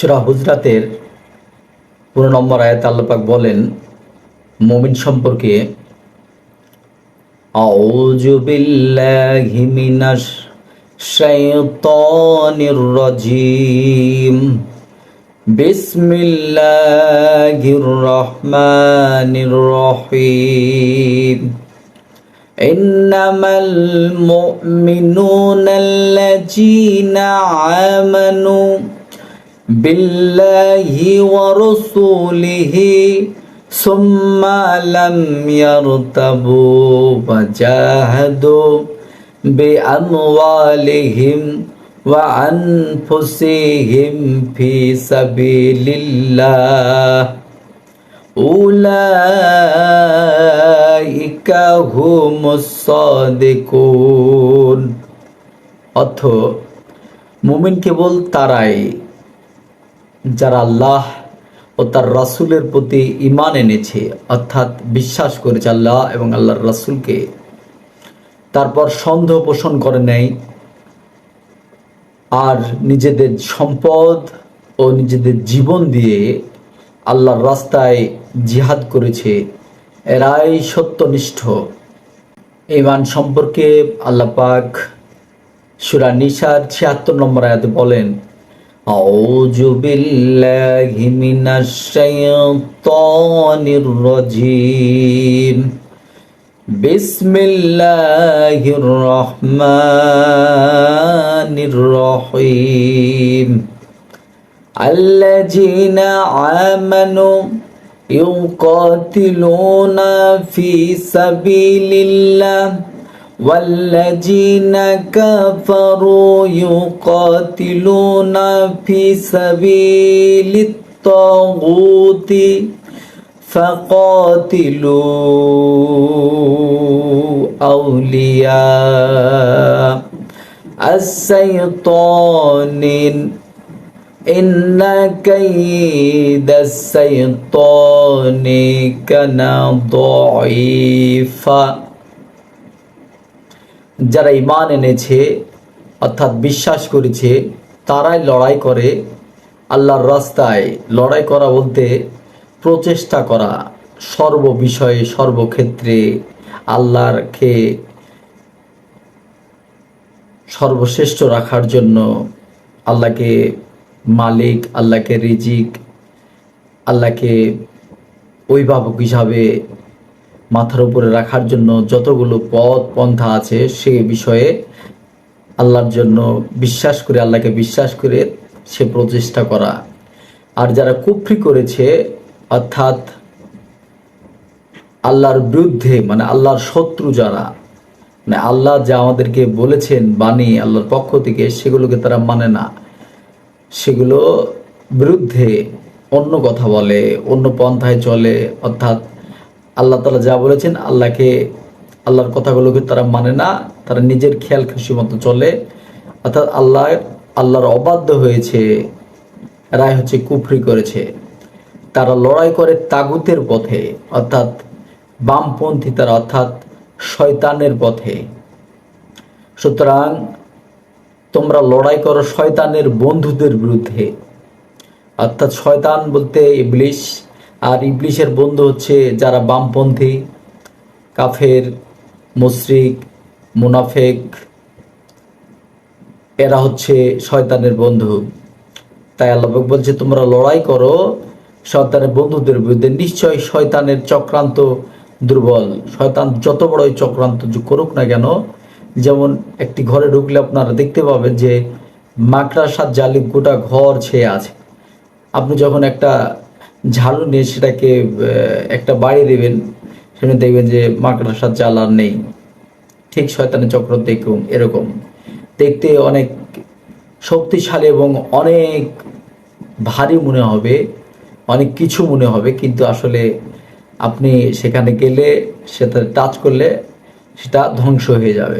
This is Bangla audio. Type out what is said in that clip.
সুরা হুজরাতের পুরো নম্বর আয়াত আল্লাপাক বলেন মমিন সম্পর্কে আউযু বিল্লাহি মিনাশ শাইতানির রাজিম বিসমিল্লাহির রহমানির রহিম إنما المؤمنون الذين آمنوا بالله ورسوله ثم لم يرتبوا وجاهدوا بأموالهم وأنفسهم في سبيل الله উলাইকা হুমুস সাদিকুন অর্থ মুমিন কেবল তারাই যারা আল্লাহ ও তার রাসূলের প্রতি ঈমান এনেছে, অর্থাৎ বিশ্বাস করেছে আল্লাহ এবং আল্লাহর রাসূলকে, তারপর সন্দেহ পোষণ করে নেয় আর নিজেদের সম্পদ ও নিজেদের জীবন দিয়ে আল্লাহর রাস্তায় জিহাদ করেছে, এরাই সত্যনিষ্ঠ। ইমান সম্পর্কে আল্লাহ পাক সুরা নিসার ছিয়াত্তর নম্বর আয়াতে বলেন أعوذ بالله من الشيطان الرجيم بسم الله الرحمن الرحيم الذين آمنوا يقاتلون في سبيل الله والذين كفروا يقاتلون في سبيل الطاغوت فقاتلوا أولياء الشيطان. إن كيد الشيطان كان ضعيفا. যারা ইমান এনেছে, অর্থাৎ বিশ্বাস করেছে, তারাই লড়াই করে আল্লাহর রাস্তায়। লড়াই করা বলতে প্রচেষ্টা করা, সর্ব বিষয়ে সর্বক্ষেত্রে আল্লাহরকে সর্বশ্রেষ্ঠ রাখার জন্য আল্লাহকে মালিক, আল্লাহকে রিজিক, আল্লাহকে অভিভাবক হিসাবে মাথার উপরে রাখার জন্য যতগুলো পথ, পন্থা আছে, সে বিষয়ে আল্লাহর জন্য বিশ্বাস করে, আল্লাহকে বিশ্বাস করে সে প্রচেষ্টা করা। আর যারা কুফরি করেছে, অর্থাৎ আল্লাহর বিরুদ্ধে মানে আল্লাহর শত্রু যারা মানে আল্লাহ যা আমাদেরকে বলেছেন বাণী, আল্লাহর পক্ষ থেকে, সেগুলোকে তারা মানে না। সেগুলো বিরুদ্ধে অন্য কথা বলে, অন্য পন্থায় চলে, অর্থাৎ আল্লাহ তালা যা বলেছেন, আল্লাহকে, আল্লাহর কথাগুলোকে তারা মানে না, তারা নিজের খেয়াল খুশি মতো চলে। অর্থাৎ আল্লাহ, আল্লাহর অবাধ্য হয়েছে, রায় হচ্ছে কুফরি করেছে। তারা লড়াই করে তাগুতের পথে, অর্থাৎ বামপন্থী তারা, অর্থাৎ শয়তানের পথে। সুতরাং তোমরা লড়াই করো শয়তানের বন্ধুদের বিরুদ্ধে। অর্থাৎ শয়তান বলতে ইবলিশ আর ইবলিশের বন্ধু হচ্ছে যারা বামপন্থী, কাফের, মুশরিক, মুনাফেক, এরা হচ্ছে শয়তানের বন্ধু। তাই আল্লাহ বলছে, তোমরা লড়াই করো, শয়তানের বন্ধুদের বিরুদ্ধে নিশ্চয় শয়তানের চক্রান্ত দুর্বল। শয়তান যত বড়ই চক্রান্ত করুক না কেন, যেমন একটি ঘরে ঢুকলে আপনারা দেখতে পাবেন যে মাকড়াসার জালি গোটা ঘর ছেয়ে আছে। আপনি যখন একটা ঝাড়ু নিয়ে সেটাকে একটা বাড়ি দেবেন। সেখানে দেখবেন যে মাকড়াসার জাল আর নেই। ঠিক শয়তানের চক্র দেখুন, এরকম। দেখতে অনেক শক্তিশালী এবং অনেক ভারী মনে হবে, অনেক কিছু মনে হবে, কিন্তু আসলে আপনি সেখানে গেলে, সেটা টাচ করলে সেটা ধ্বংস হয়ে যাবে।